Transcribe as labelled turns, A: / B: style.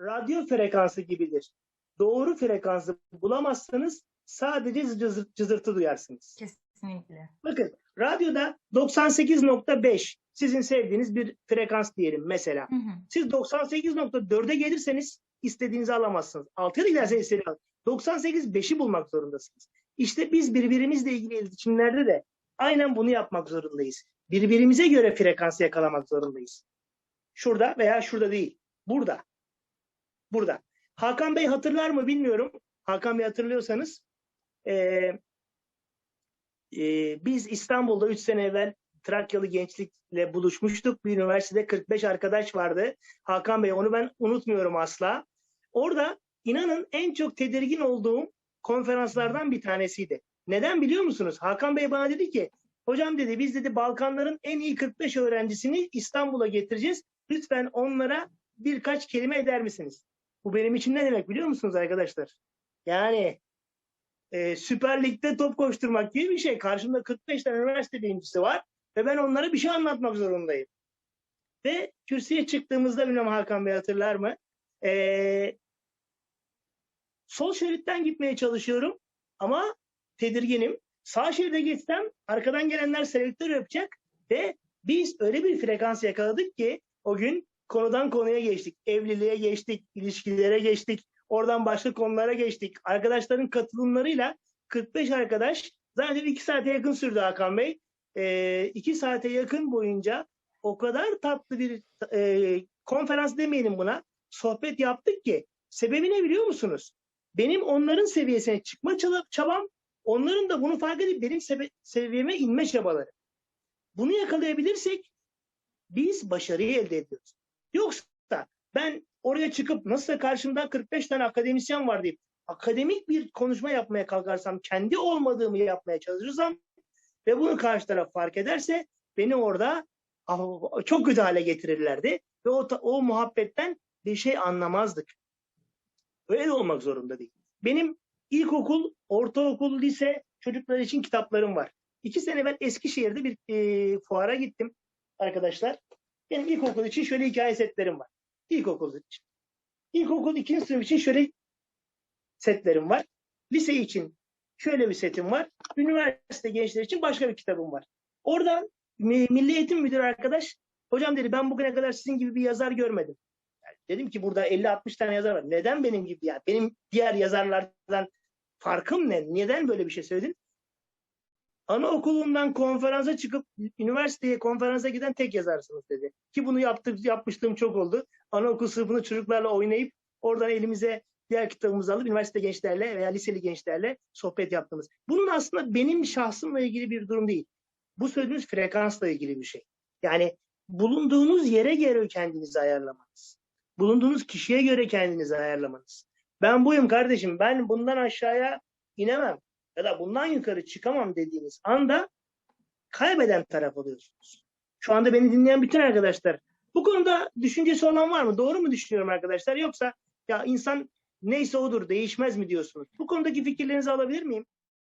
A: radyo frekansı gibidir. Doğru frekansı bulamazsanız sadece cızır- cızırtı duyarsınız.
B: Kesinlikle.
A: Bakın radyoda 98.5 sizin sevdiğiniz bir frekans diyelim mesela.
B: Hı hı.
A: Siz 98.4'e gelirseniz istediğinizi alamazsınız. 6'ya da giderseniz istediğinizi alamazsınız. 98.5'i bulmak zorundasınız. İşte biz birbirimizle ilgili iletişimlerde de aynen bunu yapmak zorundayız. Birbirimize göre frekansı yakalamak zorundayız. Şurada veya şurada değil. Burada. Burada. Hakan Bey hatırlar mı bilmiyorum. Hakan Bey hatırlıyorsanız eee, eee, biz İstanbul'da 3 sene evvel Trakyalı gençlikle buluşmuştuk. Bir üniversitede 45 arkadaş vardı. Hakan Bey onu ben unutmuyorum asla. Orada inanın en çok tedirgin olduğum konferanslardan bir tanesiydi. Neden biliyor musunuz? Hakan Bey bana dedi ki hocam dedi biz dedi Balkanların en iyi 45 öğrencisini İstanbul'a getireceğiz. Lütfen onlara birkaç kelime eder misiniz? Bu benim için ne demek biliyor musunuz arkadaşlar? Yani e, Süper Lig'de top koşturmak gibi bir şey. Karşımda 45 tane üniversite birincisi var ve ben onlara bir şey anlatmak zorundayım. Ve kürsüye çıktığımızda bilmem Hakan Bey hatırlar mı? E, sol şeritten gitmeye çalışıyorum ama tedirginim. Sağ şeride geçsem arkadan gelenler selektör yapacak ve biz öyle bir frekans yakaladık ki o gün konudan konuya geçtik. Evliliğe geçtik, ilişkilere geçtik. Oradan başka konulara geçtik. Arkadaşların katılımlarıyla 45 arkadaş zaten 2 saate yakın sürdü Hakan Bey. 2 saate yakın boyunca o kadar tatlı bir e, konferans demeyelim buna. Sohbet yaptık ki sebebi ne biliyor musunuz? Benim onların seviyesine çıkma çaba- çabam, onların da bunu fark edip benim sebe- seviyeme inme çabaları. Bunu yakalayabilirsek biz başarıyı elde ediyoruz. Yoksa ben oraya çıkıp nasıl karşımda 45 tane akademisyen var deyip akademik bir konuşma yapmaya kalkarsam, kendi olmadığımı yapmaya çalışırsam ve bunu karşı taraf fark ederse beni orada ah, çok kötü hale getirirlerdi ve o, o muhabbetten bir şey anlamazdık. Öyle de olmak zorunda değil. Benim ilkokul, ortaokul, lise çocuklar için kitaplarım var. İki sene ben Eskişehir'de bir e, fuara gittim arkadaşlar. Benim ilkokul için şöyle hikaye setlerim var. İlkokul için. İlkokul ikinci sınıf için şöyle setlerim var. Lise için şöyle bir setim var. Üniversite gençler için başka bir kitabım var. Oradan Mi- Milli Eğitim Müdürü arkadaş hocam dedi ben bugüne kadar sizin gibi bir yazar görmedim. Yani dedim ki burada 50-60 tane yazar var. Neden benim gibi ya? Benim diğer yazarlardan farkım ne? Neden böyle bir şey söyledin? Anaokulundan konferansa çıkıp üniversiteye konferansa giden tek yazarsınız dedi. Ki bunu yaptık, yapmışlığım çok oldu. Anaokul sınıfında çocuklarla oynayıp oradan elimize diğer kitabımızı alıp üniversite gençlerle veya liseli gençlerle sohbet yaptığımız. Bunun aslında benim şahsımla ilgili bir durum değil. Bu söylediğiniz frekansla ilgili bir şey. Yani bulunduğunuz yere göre kendinizi ayarlamanız. Bulunduğunuz kişiye göre kendinizi ayarlamanız. Ben buyum kardeşim. Ben bundan aşağıya inemem ya da bundan yukarı çıkamam dediğiniz anda kaybeden taraf oluyorsunuz. Şu anda beni dinleyen bütün arkadaşlar bu konuda düşüncesi olan var mı? Doğru mu düşünüyorum arkadaşlar? Yoksa ya insan neyse odur değişmez mi diyorsunuz? Bu konudaki fikirlerinizi alabilir miyim?